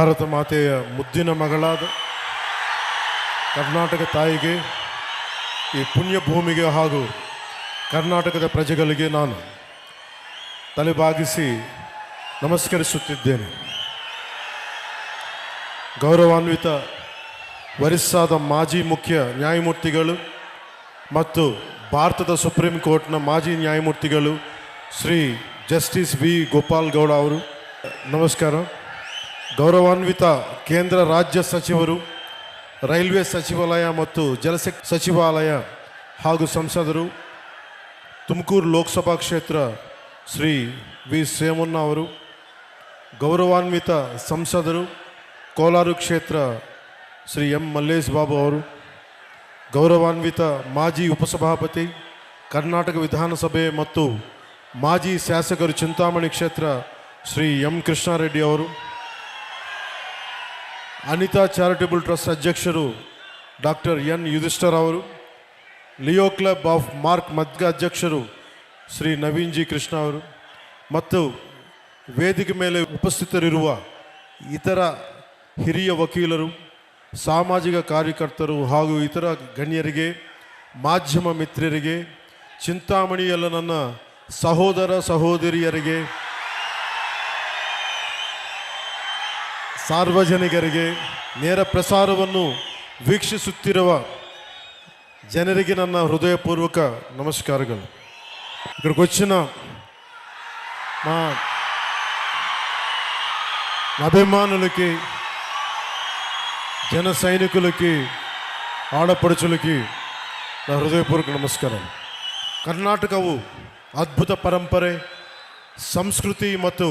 ಭಾರತ ಮಾತೆಯ ಮುದ್ದಿನ ಮಗಳಾದ ಕರ್ನಾಟಕ ತಾಯಿಗೆ ಈ ಪುಣ್ಯ ಭೂಮಿಗೆ ಹಾಗೂ ಕರ್ನಾಟಕದ ಪ್ರಜೆಗಳಿಗೆ ನಾನು ತಲೆಬಾಗಿಸಿ ನಮಸ್ಕರಿಸುತ್ತಿದ್ದೇನೆ. ಗೌರವಾನ್ವಿತ ವರಿಸ್ಸಾದ ಮಾಜಿ ಮುಖ್ಯ ನ್ಯಾಯಮೂರ್ತಿಗಳು ಮತ್ತು ಭಾರತದ ಸುಪ್ರೀಂ ಕೋರ್ಟ್ನ ಮಾಜಿ ನ್ಯಾಯಮೂರ್ತಿಗಳು ಶ್ರೀ ಜಸ್ಟಿಸ್ ವಿ ಗೋಪಾಲ್ ಗೌಡ ಅವರು. ನಮಸ್ಕಾರ. ಗೌರವಾನ್ವಿತ ಕೇಂದ್ರ ರಾಜ್ಯ ಸಚಿವರು, ರೈಲ್ವೆ ಸಚಿವಾಲಯ ಮತ್ತು ಜಲಶಕ್ತಿ ಸಚಿವಾಲಯ ಹಾಗೂ ಸಂಸದರು, ತುಮಕೂರು ಲೋಕಸಭಾ ಕ್ಷೇತ್ರ ಶ್ರೀ ವಿ. ಸೋಮಣ್ಣ ಅವರು, ಗೌರವಾನ್ವಿತ ಸಂಸದರು, ಕೋಲಾರ ಕ್ಷೇತ್ರ ಶ್ರೀ ಎಂ. ಮಲ್ಲೇಶ್ ಬಾಬು ಅವರು, ಗೌರವಾನ್ವಿತ ಮಾಜಿ ಉಪಸಭಾಪತಿ, ಕರ್ನಾಟಕ ವಿಧಾನಸಭೆ ಮತ್ತು ಮಾಜಿ ಶಾಸಕರು ಚಿಂತಾಮಣಿ ಕ್ಷೇತ್ರ ಶ್ರೀ ಎಂ. ಕೃಷ್ಣಾರೆಡ್ಡಿ ಅವರು ಅನಿತಾ ಚಾರಿಟಬಲ್ ಟ್ರಸ್ಟ್ ಅಧ್ಯಕ್ಷರು ಡಾಕ್ಟರ್ ಎನ್ ಯುಧಿಷ್ಠರ್ ಅವರು, ಲಿಯೋ ಕ್ಲಬ್ ಆಫ್ ಮಾರ್ಕ್ ಮಧ್ಯ ಅಧ್ಯಕ್ಷರು ಶ್ರೀ ನವೀನ್ ಜಿ ಕೃಷ್ಣ ಅವರು ಮತ್ತು ವೇದಿಕೆ ಮೇಲೆ ಉಪಸ್ಥಿತರಿರುವ ಇತರ ಹಿರಿಯ ವಕೀಲರು, ಸಾಮಾಜಿಕ ಕಾರ್ಯಕರ್ತರು ಹಾಗೂ ಇತರ ಗಣ್ಯರಿಗೆ, ಮಾಧ್ಯಮ ಮಿತ್ರರಿಗೆ, ಚಿಂತಾಮಣಿಯಲ್ಲ ನನ್ನ ಸಹೋದರ ಸಹೋದರಿಯರಿಗೆ ಸಾರ್ವಜನಿಕರಿಗೆ ನೇರ ಪ್ರಸಾರವನ್ನು ವೀಕ್ಷಿಸುತ್ತಿರುವ ಜನರಿಗೆ ನನ್ನ హృదయపూర్వక నమస్కారాలు ఇక్కడికి వచ్చిన మా అభిమానులకి జన సైనికులకి ఆడపడుచులకి నా హృదయపూర్వక ನಮಸ್ಕಾರ ಕರ್ನಾಟಕವು ಅದ್ಭುತ ಪರಂಪರೆ ಸಂಸ್ಕೃತಿ ಮತ್ತು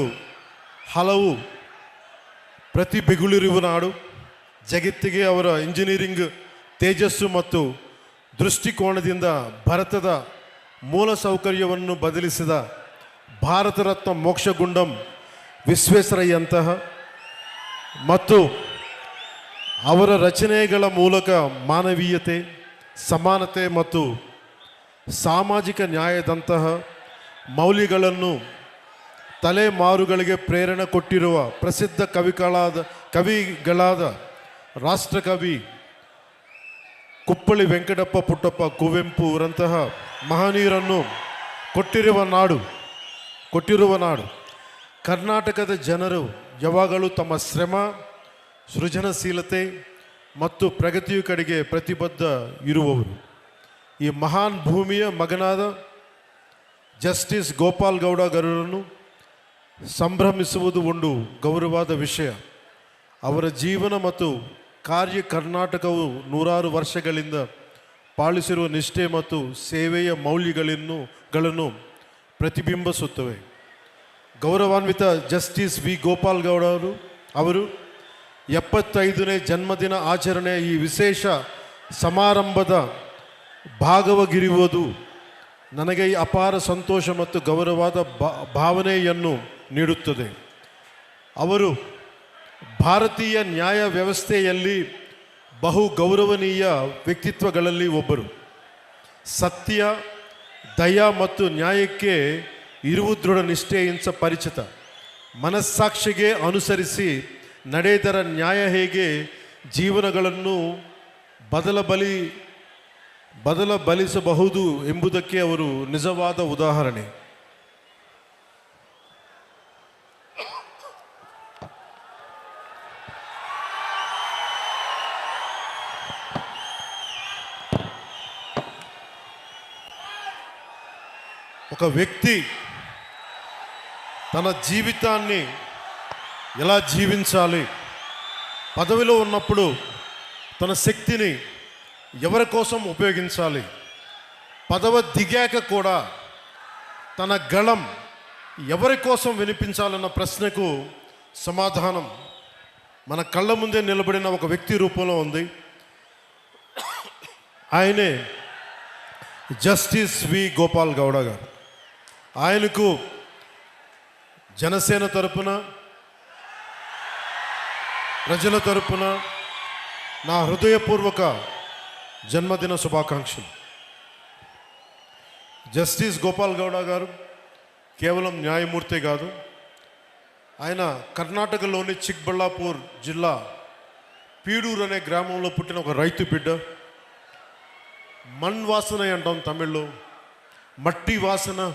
ಹಲವು ಪ್ರತಿಭೆಗಳಿರುವ ನಾಡು, ಜಗತ್ತಿಗೆ ಅವರ ಇಂಜಿನಿಯರಿಂಗ್ ತೇಜಸ್ಸು ಮತ್ತು ದೃಷ್ಟಿಕೋನದಿಂದ ಭಾರತದ ಮೂಲ ಸೌಕರ್ಯವನ್ನು ಬದಲಿಸಿದ ಭಾರತ ರತ್ನ ಮೋಕ್ಷಗುಂಡಂ ವಿಶ್ವೇಶ್ವರಯ್ಯಂತಹ ಮತ್ತು ಅವರ ರಚನೆಗಳ ಮೂಲಕ ಮಾನವೀಯತೆ, ಸಮಾನತೆ ಮತ್ತು ಸಾಮಾಜಿಕ ನ್ಯಾಯದಂತಹ ಮೌಲ್ಯಗಳನ್ನು ತಲೆಮಾರುಗಳಿಗೆ ಪ್ರೇರಣೆ ಕೊಟ್ಟಿರುವ ಪ್ರಸಿದ್ಧ ಕವಿಗಳಾದ ಕವಿಗಳಾದ ರಾಷ್ಟ್ರಕವಿ ಕುಪ್ಪಳಿ ವೆಂಕಟಪ್ಪ ಪುಟ್ಟಪ್ಪ ಕುವೆಂಪು ಅವರಂತಹ ಮಹನೀಯರನ್ನು ಕೊಟ್ಟಿರುವ ನಾಡು ಕೊಟ್ಟಿರುವ ನಾಡು. ಕರ್ನಾಟಕದ ಜನರು ಯಾವಾಗಲೂ ತಮ್ಮ ಶ್ರಮ, ಸೃಜನಶೀಲತೆ ಮತ್ತು ಪ್ರಗತಿಯ ಕಡೆಗೆ ಪ್ರತಿಬದ್ಧ ಇರುವವರು. ಈ ಮಹಾನ್ ಭೂಮಿಯ ಮಗನಾದ ಜಸ್ಟಿಸ್ ಗೋಪಾಲ್ ಗೌಡ ಗರುಡರನ್ನು ಸಂಭ್ರಮಿಸುವುದು ಒಂದು ಗೌರವವಾದ ವಿಷಯ. ಅವರ ಜೀವನ ಮತ್ತು ಕಾರ್ಯ ಕರ್ನಾಟಕವು ನೂರಾರು ವರ್ಷಗಳಿಂದ ಪಾಲಿಸಿರುವ ನಿಷ್ಠೆ ಮತ್ತು ಸೇವೆಯ ಮೌಲ್ಯಗಳನ್ನು ಗಳನ್ನು ಪ್ರತಿಬಿಂಬಿಸುತ್ತವೆ. ಗೌರವಾನ್ವಿತ ಜಸ್ಟಿಸ್ ವಿ. ಗೋಪಾಲ್ ಗೌಡ ಅವರು ಅವರು ಎಪ್ಪತ್ತೈದನೇ ಜನ್ಮದಿನ ಆಚರಣೆಯ ಈ ವಿಶೇಷ ಸಮಾರಂಭದ ಭಾಗವಾಗಿರುವುದು ನನಗೆ ಈ ಅಪಾರ ಸಂತೋಷ ಮತ್ತು ಗೌರವವಾದ ಭಾ- ಭಾವನೆಯನ್ನು ನೀಡುತ್ತದೆ. ಅವರು ಭಾರತೀಯ ನ್ಯಾಯ ವ್ಯವಸ್ಥೆಯಲ್ಲಿ ಬಹು ಗೌರವನೀಯ ವ್ಯಕ್ತಿತ್ವಗಳಲ್ಲಿ ಒಬ್ಬರು. ಸತ್ಯ, ದಯ ಮತ್ತು ನ್ಯಾಯಕ್ಕೆ ಇರುವ ದೃಢ ನಿಷ್ಠೆಯಿಂದ ಪರಿಚಿತ. ಮನಸ್ಸಾಕ್ಷಿಗೆ ಅನುಸರಿಸಿ ನಡೆದರ ನ್ಯಾಯ ಹೇಗೆ ಜೀವನಗಳನ್ನು ಬದಲ ಬಲಿ ಬದಲ ಬಲಿಸಬಹುದು ಎಂಬುದಕ್ಕೆ ಅವರು ನಿಜವಾದ ಉದಾಹರಣೆ. ఒక వ్యక్తి తన జీవితాన్ని ఎలా జీవించాలి? పదవిలో ఉన్నప్పుడు తన శక్తిని ఎవరి కోసం ఉపయోగించాలి? పదవ దిగాక కూడా తన గళం ఎవరి కోసం వినిపించాలన్న ప్రశ్నకు సమాధానం మన కళ్ళ ముందే నిలబడిన ఒక వ్యక్తి రూపంలో ఉంది. ఆయనే జస్టిస్ వి గోపాల్ గౌడ గారు. ఆయనకు జనసేన తరపున ప్రజల తరపున నా హృదయపూర్వక జన్మదిన శుభాకాంక్షలు. జస్టిస్ గోపాల్ గౌడ గారు కేవలం న్యాయమూర్తి కాదు ఆయన కర్ణాటకలోని చిక్బళ్ళాపూర్ జిల్లా పీడూరు అనే గ్రామంలో పుట్టిన ఒక రైతు బిడ్డ మన్ వాసన అంటాం తమిళ్ళో మట్టి వాసన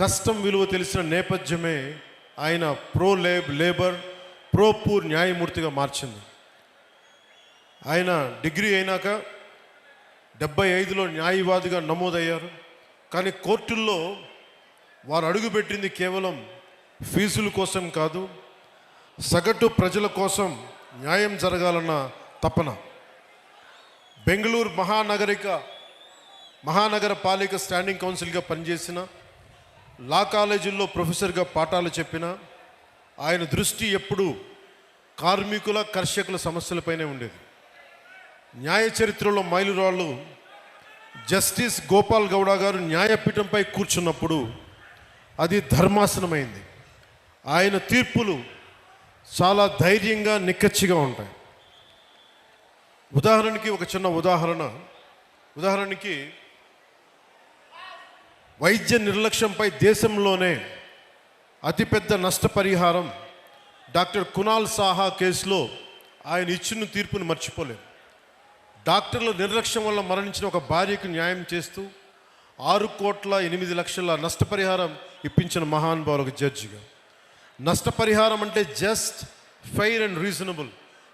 కష్టం విలువ తెలిసిన నేపథ్యమే ఆయన pro lab labour pro poor న్యాయమూర్తిగా మార్చింది. ఆయన డిగ్రీ అయినాక డెబ్బై ఐదులో న్యాయవాదిగా నమోదయ్యారు. కానీ కోర్టుల్లో వారు అడుగుపెట్టింది కేవలం ఫీజుల కోసం కాదు సగటు ప్రజల కోసం న్యాయం జరగాలన్న తపన. బెంగళూరు మహానగరిక మహానగర పాలిక స్టాండింగ్ కౌన్సిల్గా పనిచేసిన లా కాలేజీల్లో ప్రొఫెసర్గా పాఠాలు చెప్పిన ఆయన దృష్టి ఎప్పుడూ కార్మికుల కర్షకుల సమస్యలపైనే ఉండేది. న్యాయ చరిత్రలో మైలురాళ్ళు జస్టిస్ గోపాల్ గౌడ గారు న్యాయపీఠంపై కూర్చున్నప్పుడు అది ధర్మాసనమైంది. ఆయన తీర్పులు చాలా ధైర్యంగా నిక్కచ్చిగా ఉంటాయి. ఉదాహరణకి ఒక చిన్న ఉదాహరణ. ఉదాహరణకి వైద్య నిర్లక్ష్యంపై దేశంలోనే అతిపెద్ద నష్టపరిహారం డాక్టర్ కునాల్ సాహా కేసులో ఆయన ఇచ్చిన తీర్పును మర్చిపోలేం. డాక్టర్ల నిర్లక్ష్యం వల్ల మరణించిన ఒక భార్యకు న్యాయం చేస్తూ ఆరు కోట్ల ఎనిమిది లక్షల నష్టపరిహారం ఇప్పించిన మహానుభావులు ఒక జడ్జిగా. నష్టపరిహారం అంటే జస్ట్ ఫెయిర్ అండ్ రీజనబుల్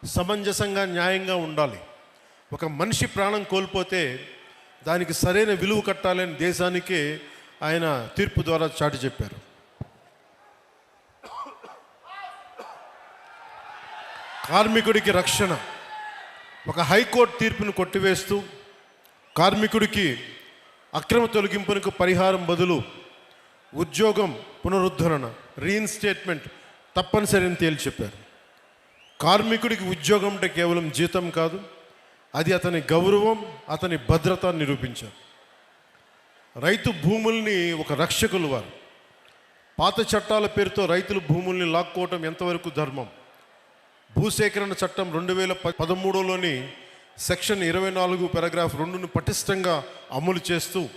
సమంజసంగా న్యాయంగా ఉండాలి. ఒక మనిషి ప్రాణం కోల్పోతే దానికి సరైన విలువ కట్టాలని దేశానికే ఆయన తీర్పు ద్వారా చాటి చెప్పారు. కార్మికుడికి రక్షణ ఒక హైకోర్టు తీర్పును కొట్టివేస్తూ కార్మికుడికి అక్రమ తొలగింపునకు పరిహారం బదులు ఉద్యోగం పునరుద్ధరణ రీఇన్స్టేట్మెంట్ తప్పనిసరి అని తేల్చి చెప్పారు. కార్మికుడికి ఉద్యోగం అంటే కేవలం జీతం కాదు అది అతని గౌరవం అతని భద్రత నిరూపించారు. రైతు భూముల్ని ఒక రక్షకులు వారు. పాత చట్టాల పేరుతో రైతులు భూముల్ని లాక్కోవటం ఎంతవరకు ధర్మం? భూసేకరణ చట్టం రెండు వేల పదమూడులోని సెక్షన్ ఇరవై నాలుగు పారాగ్రాఫ్ రెండును పటిష్టంగా అమలు చేస్తూ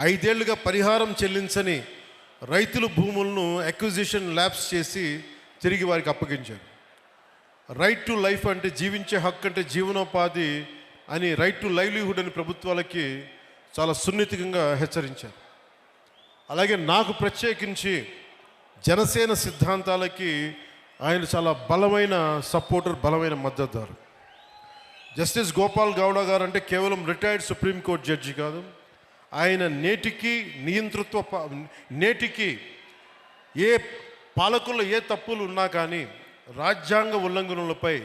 ఐదేళ్ళుగా పరిహారం చెల్లించని రైతుల భూములను అక్విజిషన్ ల్యాబ్స్ చేసి తిరిగి వారికి అప్పగించారు. రైట్ టు లైఫ్ అంటే జీవించే హక్కు అంటే జీవనోపాధి అని రైట్ టు లైవ్లీహుడ్ అని ప్రభుత్వాలకి చాలా సున్నితంగా హెచ్చరించారు. అలాగే నాకు ప్రత్యేకించి జనసేన సిద్ధాంతాలకి ఆయన చాలా బలమైన సపోర్టర్ బలమైన మద్దతుదారు. జస్టిస్ గోపాల్ గౌడ గారు అంటే కేవలం రిటైర్డ్ సుప్రీంకోర్టు జడ్జి కాదు. ఆయన నేటికి నియంతృత్వ నేటికి ఏ పాలకుల్లో ఏ తప్పులు ఉన్నా కానీ రాజ్యాంగ ఉల్లంఘనలపై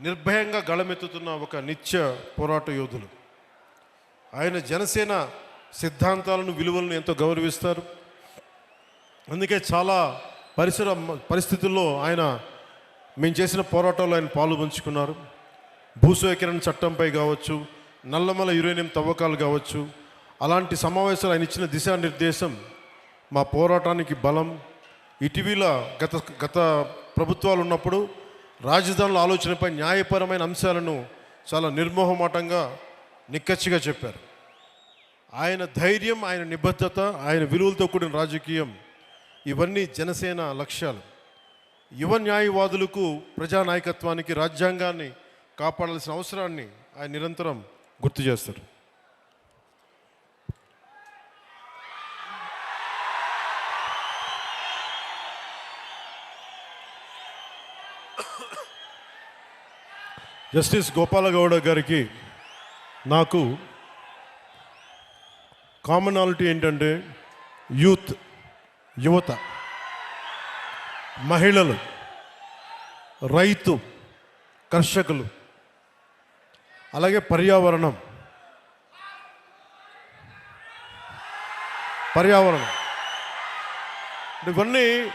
నిర్భయంగా గళమెత్తుతున్న ఒక నిత్య పోరాట యోధులు. ఆయన జనసేన సిద్ధాంతాలను విలువలను ఎంతో గౌరవిస్తారు. అందుకే చాలా పరిసర పరిస్థితుల్లో ఆయన మేము చేసిన పోరాటంలో ఆయన పాలు పంచుకున్నారు. భూసేకరణ చట్టంపై కావచ్చు నల్లమల యురేనియం తవ్వకాలు కావచ్చు అలాంటి సమావేశాలు ఆయన ఇచ్చిన దిశానిర్దేశం మా పోరాటానికి బలం. ఇటీవల గత గత ప్రభుత్వాలు ఉన్నప్పుడు రాజధానుల ఆలోచనపై న్యాయపరమైన అంశాలను చాలా నిర్మోహమాటంగా నిక్కచ్చిగా చెప్పారు. ఆయన ధైర్యం ఆయన నిబద్ధత ఆయన విలువలతో కూడిన రాజకీయం ఇవన్నీ జనసేన లక్ష్యాలు. యువ న్యాయవాదులకు ప్రజానాయకత్వానికి రాజ్యాంగాన్ని కాపాడాల్సిన అవసరాన్ని ఆయన నిరంతరం గుర్తు చేస్తారు. జస్టిస్ గోపాలగౌడ గారికి నాకు కామనాలిటీ ఏంటంటే యూత్ యువత మహిళలు రైతు కర్షకులు అలాగే పర్యావరణం. పర్యావరణం. ఇవన్నీ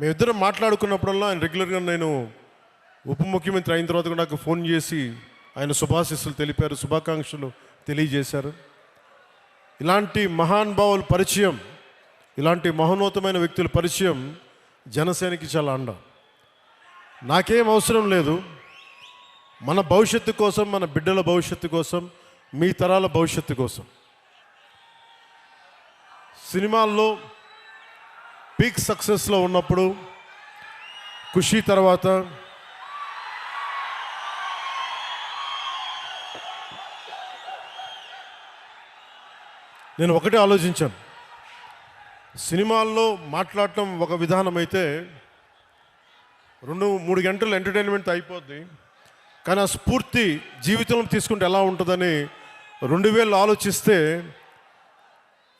మేమిద్దరం మాట్లాడుకున్నప్పుడల్లా రెగ్యులర్గా నేను ఉప ముఖ్యమంత్రి అయిన తర్వాత నాకు ఫోన్ చేసి ఆయన శుభాశిస్సులు తెలిపారు శుభాకాంక్షలు తెలియజేశారు. ఇలాంటి మహానుభావుల పరిచయం ఇలాంటి మహోన్నతమైన వ్యక్తుల పరిచయం జనసేనకి చాలా అండ. నాకేం అవసరం లేదు. మన భవిష్యత్తు కోసం మన బిడ్డల భవిష్యత్తు కోసం మీ తరాల భవిష్యత్తు కోసం. సినిమాల్లో పీక్ సక్సెస్లో ఉన్నప్పుడు ఖుషి తర్వాత నేను ఒకటే ఆలోచించాను. సినిమాల్లో మాట్లాడటం ఒక విధానం అయితే రెండు మూడు గంటలు ఎంటర్టైన్మెంట్ అయిపోద్ది. కానీ ఆ స్ఫూర్తి జీవితంలో తీసుకుంటే ఎలా ఉంటుందని రెండు వేలు ఆలోచిస్తే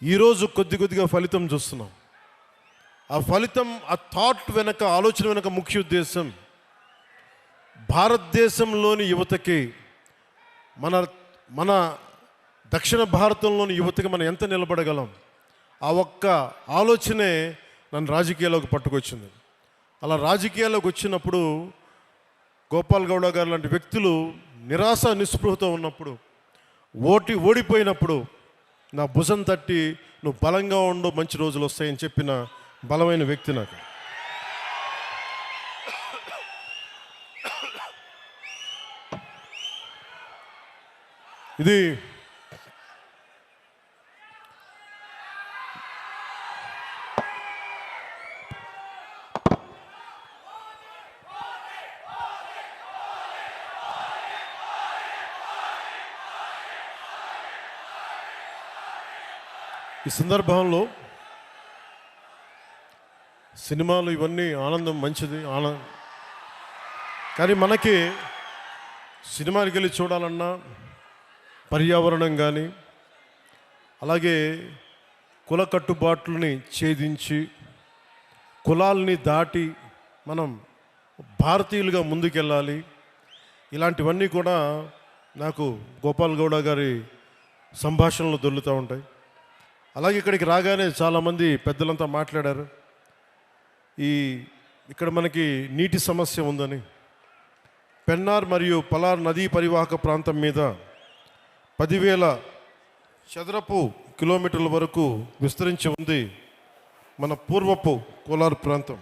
ఈరోజు కొద్ది కొద్దిగా ఫలితం చూస్తున్నాం. ఆ ఫలితం ఆ థాట్ వెనక ఆలోచన వెనక ముఖ్య ఉద్దేశం భారతదేశంలోని యువతకి మన మన దక్షిణ భారతంలోని యువతకి మనం ఎంత నిలబడగలం? ఆ ఒక్క ఆలోచనే నన్ను రాజకీయాల్లోకి పట్టుకొచ్చింది. అలా రాజకీయాల్లోకి వచ్చినప్పుడు గోపాల్ గౌడ గారు లాంటి వ్యక్తులు నిరాశ నిస్పృహతో ఉన్నప్పుడు ఓటి ఓడిపోయినప్పుడు నా భుజం తట్టి నువ్వు బలంగా ఉండు మంచి రోజులు వస్తాయని చెప్పిన బలమైన వ్యక్తి నాకు. ఇది ఈ సందర్భంలో సినిమాలు ఇవన్నీ ఆనందం మంచిది ఆనందం కానీ మనకి సినిమాకి వెళ్ళి చూడాలన్నా పర్యావరణం కానీ అలాగే కుల కట్టుబాట్లని ఛేదించి కులాల్ని దాటి మనం భారతీయులుగా ముందుకెళ్ళాలి. ఇలాంటివన్నీ కూడా నాకు గోపాల్ గౌడ గారి సంభాషణలు దొల్లుతూ ఉంటాయి. అలాగే ఇక్కడికి రాగానే చాలామంది పెద్దలంతా మాట్లాడారు. ఈ ఇక్కడ మనకి నీటి సమస్య ఉందని. పెన్నార్ మరియు పలార్ నదీ పరివాహక ప్రాంతం మీద పదివేల చదరపు కిలోమీటర్ల వరకు విస్తరించి ఉంది మన పూర్వపు కోలార్ ప్రాంతం.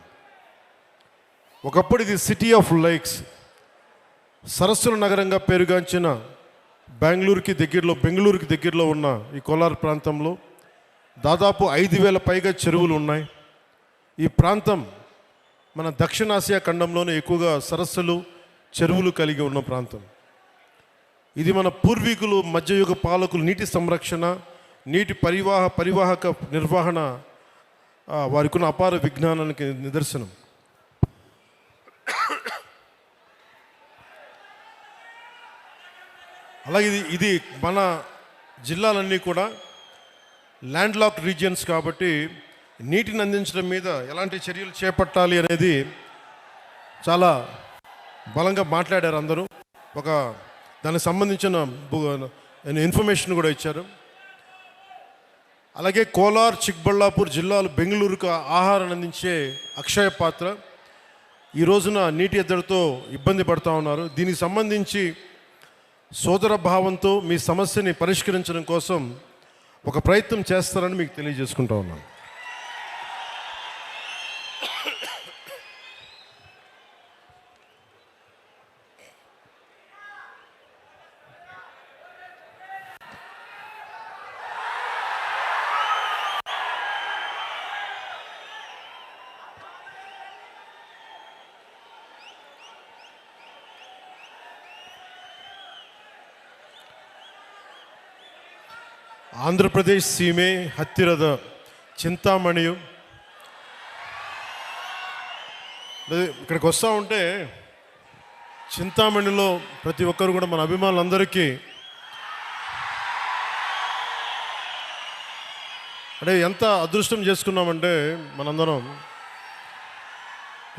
ఒకప్పుడు ఇది సిటీ ఆఫ్ లైక్స్. సరస్సుల నగరంగా పేరుగాంచిన బెంగళూరుకి దగ్గరలో బెంగళూరుకి దగ్గరలో ఉన్న ఈ కోలార్ ప్రాంతంలో దాదాపు ఐదు వేల పైగా చెరువులు ఉన్నాయి. ఈ ప్రాంతం మన దక్షిణాసియా ఖండంలోనే ఎక్కువగా సరస్సులు చెరువులు కలిగి ఉన్న ప్రాంతం. ఇది మన పూర్వీకులు మధ్యయుగ పాలకులు నీటి సంరక్షణ నీటి పరివాహ పరివాహక నిర్వహణ వారికి ఉన్న అపార విజ్ఞానానికి నిదర్శనం. అలాగే ఇది ఇది మన జిల్లాలన్నీ కూడా ల్యాండ్ లాక్ రీజియన్స్ కాబట్టి నీటిని అందించడం మీద ఎలాంటి చర్యలు చేపట్టాలి అనేది చాలా బలంగా మాట్లాడారు అందరూ. ఒక దానికి సంబంధించిన ఇన్ఫర్మేషన్ కూడా ఇచ్చారు. అలాగే కోలార్ చిక్బళ్ళాపూర్ జిల్లాలు బెంగళూరుకు ఆహారం అందించే అక్షయ పాత్ర. ఈ రోజున నీటి ఎద్దడితో ఇబ్బంది పడుతూ ఉన్నారు. దీనికి సంబంధించి సోదర భావంతో మీ సమస్యని పరిష్కరించడం కోసం ఒక ప్రయత్నం చేస్తారని మీకు తెలియజేసుకుంటా ఉన్నాను. ಆಂಧ್ರಪ್ರದೇಶ್ ಸೀಮೆ ಹತ್ತಿರದ చింతామణి అదే ఇక్కడికి వస్తూ ఉంటే చింతామణిలో ప్రతి ఒక్కరు కూడా మన అభిమానులందరికీ అంటే ఎంత అదృష్టం చేసుకున్నామంటే మనందరం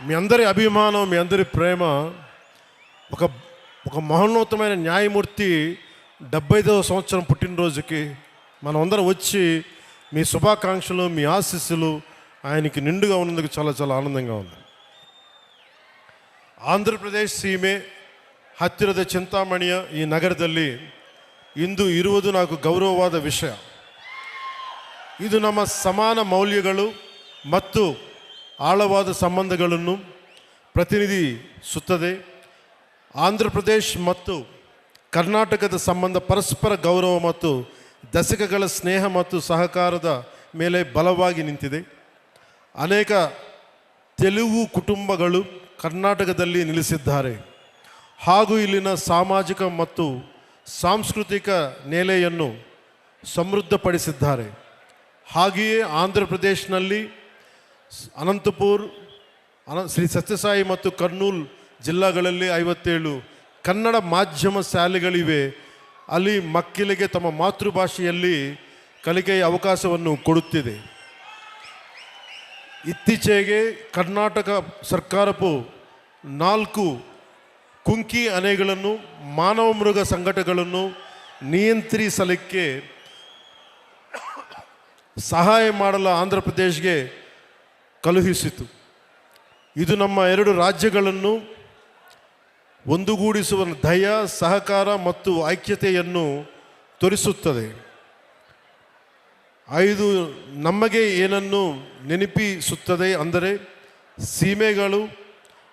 మీ అందరి అభిమానం మీ అందరి ప్రేమ ఒక ఒక మహోన్నతమైన న్యాయమూర్తి డెబ్బై ఐదవ సంవత్సరం పుట్టినరోజుకి మనమందరం వచ్చి మీ శుభాకాంక్షలు మీ ఆశీస్సులు ఆయనకి నిండుగా ఉన్నందుకు చాలా చాలా ఆనందంగా ఉంది ಆಂಧ್ರಪ್ರದೇಶ್ ಸೀಮೆ ಹತ್ತಿರದ ಚಿಂತಾಮಣಿಯ ಈ ನಗರದಲ್ಲಿ ಇಂದು ಇರುವುದು ನಾಲ್ಕು ಗೌರವವಾದ ವಿಷಯ ಇದು ನಮ್ಮ ಸಮಾನ ಮೌಲ್ಯಗಳು ಮತ್ತು ಆಳವಾದ ಸಂಬಂಧಗಳನ್ನು ಪ್ರತಿನಿಧಿಸುತ್ತದೆ ಆಂಧ್ರಪ್ರದೇಶ್ ಮತ್ತು ಕರ್ನಾಟಕದ ಸಂಬಂಧ ಪರಸ್ಪರ ಗೌರವ ಮತ್ತು ದಶಕಗಳ ಸ್ನೇಹ ಮತ್ತು ಸಹಕಾರದ ಮೇಲೆ ಬಲವಾಗಿ ನಿಂತಿದೆ. ಅನೇಕ ತೆಲುಗು ಕುಟುಂಬಗಳು ಕರ್ನಾಟಕದಲ್ಲಿ ನೆಲೆಸಿದ್ದಾರೆ. ಹಾಗೂ ಇಲ್ಲಿನ ಸಾಮಾಜಿಕ ಮತ್ತು ಸಾಂಸ್ಕೃತಿಕ ನೆಲೆಯನ್ನು ಸಮೃದ್ಧಪಡಿಸಿದ್ದಾರೆ. ಹಾಗೆಯೇ ಆಂಧ್ರ ಪ್ರದೇಶನಲ್ಲಿ ಅನಂತಪುರ್, ಅನ, ಶ್ರೀ ಸತ್ಯಸಾಯಿ ಮತ್ತು ಕರ್ನೂಲ್ ಜಿಲ್ಲಾಗಳಲ್ಲಿ ಐವತ್ತೇಳು ಕನ್ನಡ ಮಾಧ್ಯಮ ಶಾಲೆಗಳಿವೆ ಅಲ್ಲಿ ಮಕ್ಕಳಿಗೆ ತಮ್ಮ ಮಾತೃಭಾಷೆಯಲ್ಲಿ ಕಲಿಕೆಯ ಅವಕಾಶವನ್ನು ಕೊಡುತ್ತಿದೆ. ಇತ್ತೀಚೆಗೆ ಕರ್ನಾಟಕ ಸರ್ಕಾರವು ನಾಲ್ಕು ಕುಂಕಿ ಅಣೆಗಳನ್ನು ಮಾನವ ಮೃಗ ಸಂಘಟನೆಗಳನ್ನು ನಿಯಂತ್ರಿಸಲಿಕ್ಕೆ ಸಹಾಯ ಮಾಡಲು ಆಂಧ್ರ ಪ್ರದೇಶ್ಗೆ ಕಳುಹಿಸಿತು. ಇದು ನಮ್ಮ ಎರಡು ರಾಜ್ಯಗಳನ್ನು ಒಂದುಗೂಡಿಸುವ ದಯ ಸಹಕಾರ ಮತ್ತು ಐಕ್ಯತೆಯನ್ನು ತೋರಿಸುತ್ತದೆ. ಐದು, ನಮಗೆ ಏನನ್ನು ನೆನಪಿಸುತ್ತದೆ ಅಂದರೆ ಸೀಮೆಗಳು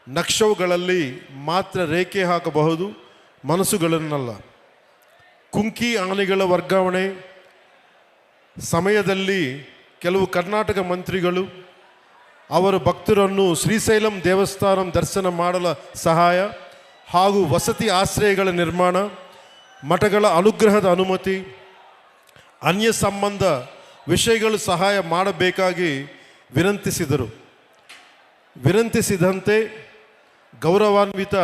ನಕ್ಷವುಗಳಲ್ಲಿ ಮಾತ್ರ ರೇಖೆ ಹಾಕಬಹುದು, ಮನಸ್ಸುಗಳನ್ನಲ್ಲ. ಕುಂಕಿ ಆನೆಗಳ ವರ್ಗಾವಣೆ, ಸಮಯದಲ್ಲಿ ಕೆಲವು ಕರ್ನಾಟಕ ಮಂತ್ರಿಗಳು ಅವರ ಭಕ್ತರನ್ನು ಶ್ರೀಶೈಲಂ ದೇವಸ್ಥಾನ ದರ್ಶನ ಮಾಡಲು ಸಹಾಯ ಹಾಗೂ ವಸತಿ ಆಶ್ರಯಗಳ ನಿರ್ಮಾಣ, ಮಠಗಳ ಅನುಗ್ರಹದ ಅನುಮತಿ, ಅನ್ಯ ಸಂಬಂಧ ವಿಷಯಗಳು ಸಹಾಯ ಮಾಡಬೇಕಾಗಿ ವಿನಂತಿಸಿದರು. ವಿನಂತಿಸಿದಂತೆ ಗೌರವಾನ್ವಿತ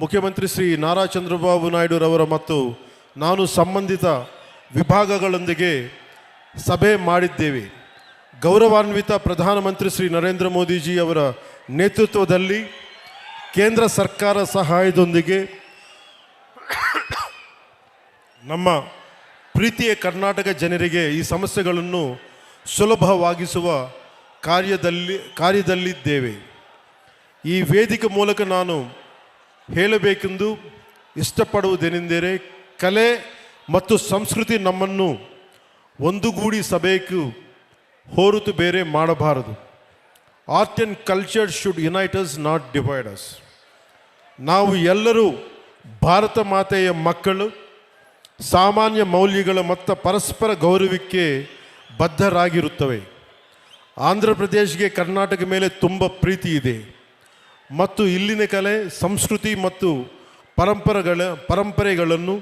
ಮುಖ್ಯಮಂತ್ರಿ ಶ್ರೀ ನಾರಾ ಚಂದ್ರಬಾಬು ನಾಯ್ಡುರವರ ಮತ್ತು ನಾನು ಸಂಬಂಧಿತ ವಿಭಾಗಗಳೊಂದಿಗೆ ಸಭೆ ಮಾಡಿದ್ದೇವೆ. ಗೌರವಾನ್ವಿತ ಪ್ರಧಾನಮಂತ್ರಿ ಶ್ರೀ ನರೇಂದ್ರ ಮೋದಿಜಿ ಅವರ ನೇತೃತ್ವದಲ್ಲಿ ಕೇಂದ್ರ ಸರ್ಕಾರ ಸಹಾಯದೊಂದಿಗೆ ನಮ್ಮ ಪ್ರೀತಿಯ ಕರ್ನಾಟಕ ಜನರಿಗೆ ಈ ಸಮಸ್ಯೆಗಳನ್ನು ಸುಲಭವಾಗಿಸುವ ಕಾರ್ಯದಲ್ಲಿ, ಕಾರ್ಯದಲ್ಲಿದ್ದೇವೆ. ಈ ವೇದಿಕೆ ಮೂಲಕ ನಾನು ಹೇಳಬೇಕೆಂದು ಇಷ್ಟಪಡುವುದೇನೆಂದರೆ ಕಲೆ ಮತ್ತು ಸಂಸ್ಕೃತಿ ನಮ್ಮನ್ನು ಒಂದುಗೂಡಿ ಸಭೆಗೂ ಹೋರುತು ಬೇರೆ ಮಾಡಬಾರದು. Art and culture should unite us not divide us ನಾವು ಎಲ್ಲರೂ ಭಾರತ ಮಾತೆಯ ಮಕ್ಕಳು, ಸಾಮಾನ್ಯ ಮೌಲ್ಯಗಳ ಮತ್ತು ಪರಸ್ಪರ ಗೌರವಕ್ಕೆ ಬದ್ಧರಾಗಿರುತ್ತವೆ. ಆಂಧ್ರ ಪ್ರದೇಶ್ಗೆ ಕರ್ನಾಟಕ ಮೇಲೆ ತುಂಬ ಪ್ರೀತಿ ಇದೆ. ಮತ್ತು ಇಲ್ಲಿನ ಕಲೆ, ಸಂಸ್ಕೃತಿ ಮತ್ತು ಪರಂಪರೆಗಳ, ಪರಂಪರೆಗಳನ್ನು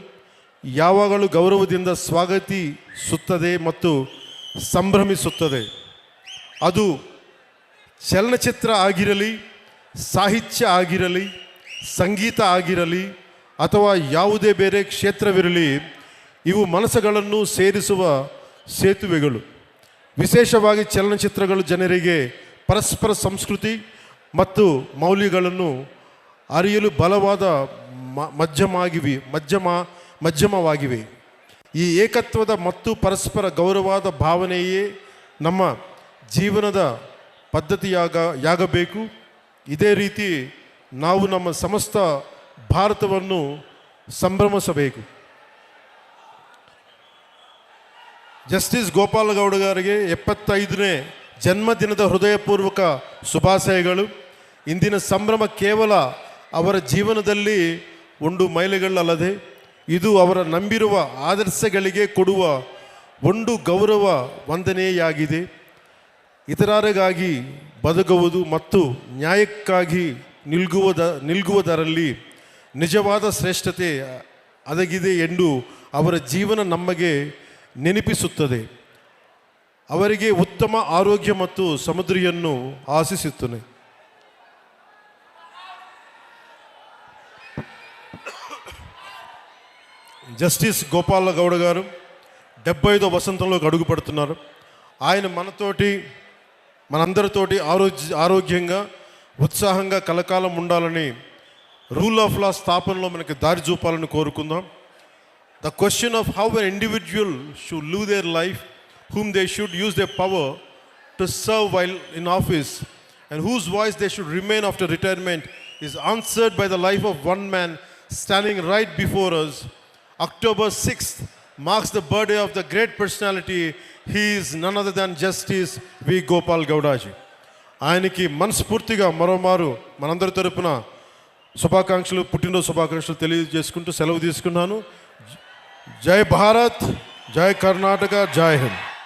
ಯಾವಾಗಲೂ ಗೌರವದಿಂದ ಸ್ವಾಗತಿಸುತ್ತದೆ ಮತ್ತು ಸಂಭ್ರಮಿಸುತ್ತದೆ. ಅದು ಚಲನಚಿತ್ರ ಆಗಿರಲಿ, ಸಾಹಿತ್ಯ ಆಗಿರಲಿ ಸಂಗೀತ ಆಗಿರಲಿ ಅಥವಾ ಯಾವುದೇ ಬೇರೆ ಕ್ಷೇತ್ರವಿರಲಿ, ಇವು ಮನಸ್ಸುಗಳನ್ನು ಸೇರಿಸುವ ಸೇತುವೆಗಳು. ವಿಶೇಷವಾಗಿ ಚಲನಚಿತ್ರಗಳು ಜನರಿಗೆ ಪರಸ್ಪರ ಸಂಸ್ಕೃತಿ ಮತ್ತು ಮೌಲ್ಯಗಳನ್ನು ಅರಿಯಲು ಬಲವಾದ ಮ- ಮಧ್ಯಮಾಗಿವೆ, ಮಧ್ಯಮ, ಮಧ್ಯಮವಾಗಿವೆ. ಈ ಏಕತ್ವದ ಮತ್ತು ಪರಸ್ಪರ ಗೌರವದ ಭಾವನೆಯೇ ನಮ್ಮ ಜೀವನದ ಪದ್ಧತಿಯಾಗ, ಯಾಗಬೇಕು. ಇದೇ ರೀತಿ ನಾವು ನಮ್ಮ ಸಮಸ್ತ ಭಾರತವನ್ನು ಸಂಭ್ರಮಿಸಬೇಕು. ಜಸ್ಟಿಸ್ ಗೋಪಾಲಗೌಡ ಗಾರಿಗೆ ಎಪ್ಪತ್ತೈದನೇ ಜನ್ಮದಿನದ ಹೃದಯಪೂರ್ವಕ ಶುಭಾಶಯಗಳು. ಇಂದಿನ ಸಂಭ್ರಮ ಕೇವಲ ಅವರ ಜೀವನದಲ್ಲಿ ಒಂದು ಮೈಲಿಗಳಲ್ಲದೆ, ಇದು ಅವರ ನಂಬಿರುವ ಆದರ್ಶಗಳಿಗೆ ಕೊಡುವ ಒಂದು ಗೌರವ ವಂದನೆಯಾಗಿದೆ. ಇತರರಿಗಾಗಿ ಬದುಕುವುದು ಮತ್ತು ನ್ಯಾಯಕ್ಕಾಗಿ ನಿಲ್ಗುವುದ ನಿಲ್ಗುವುದರಲ್ಲಿ ನಿಜವಾದ ಶ್ರೇಷ್ಠತೆ ಅಡಗಿದೆ ಎಂದು ಅವರ ಜೀವನ ನಮಗೆ ನೆನಪಿಸುತ್ತದೆ ಅವರಿಗೆ ಉತ್ತಮ ಆರೋಗ್ಯ ಮತ್ತು ಸಮೃದ್ಧಿಯನ್ನು ಆಶಿಸುತ್ತೇನೆ జస్టిస్ గోపాల గౌడ గారు డెబ్బై ఐదో వసంతంలోకి అడుగు పెడుతున్నారు ఆయన మనతోటి మనందరితోటి ఆరోగ్య ఆరోగ్యంగా ఉత్సాహంగా కలకాలం ఉండాలని రూల్ ఆఫ్ లా స్థాపనలో మనకి దారి చూపాలని కోరుకుందాం the question of how an individual should live their life whom they should use their power to serve while in office and whose voice they should remain after retirement is answered by the life of one man standing right before us. October 6th marks the birthday of the great personality. He is none other than Justice V. Gopal Gaudaji. ఆయనకి మనస్ఫూర్తిగా మరోమారు మనందరి తరపున శుభాకాంక్షలు పుట్టినరోజు శుభాకాంక్షలు తెలియజేసుకుంటూ సెలవు తీసుకున్నాను. జై భారత్ జై కర్ణాటక జై హింద్.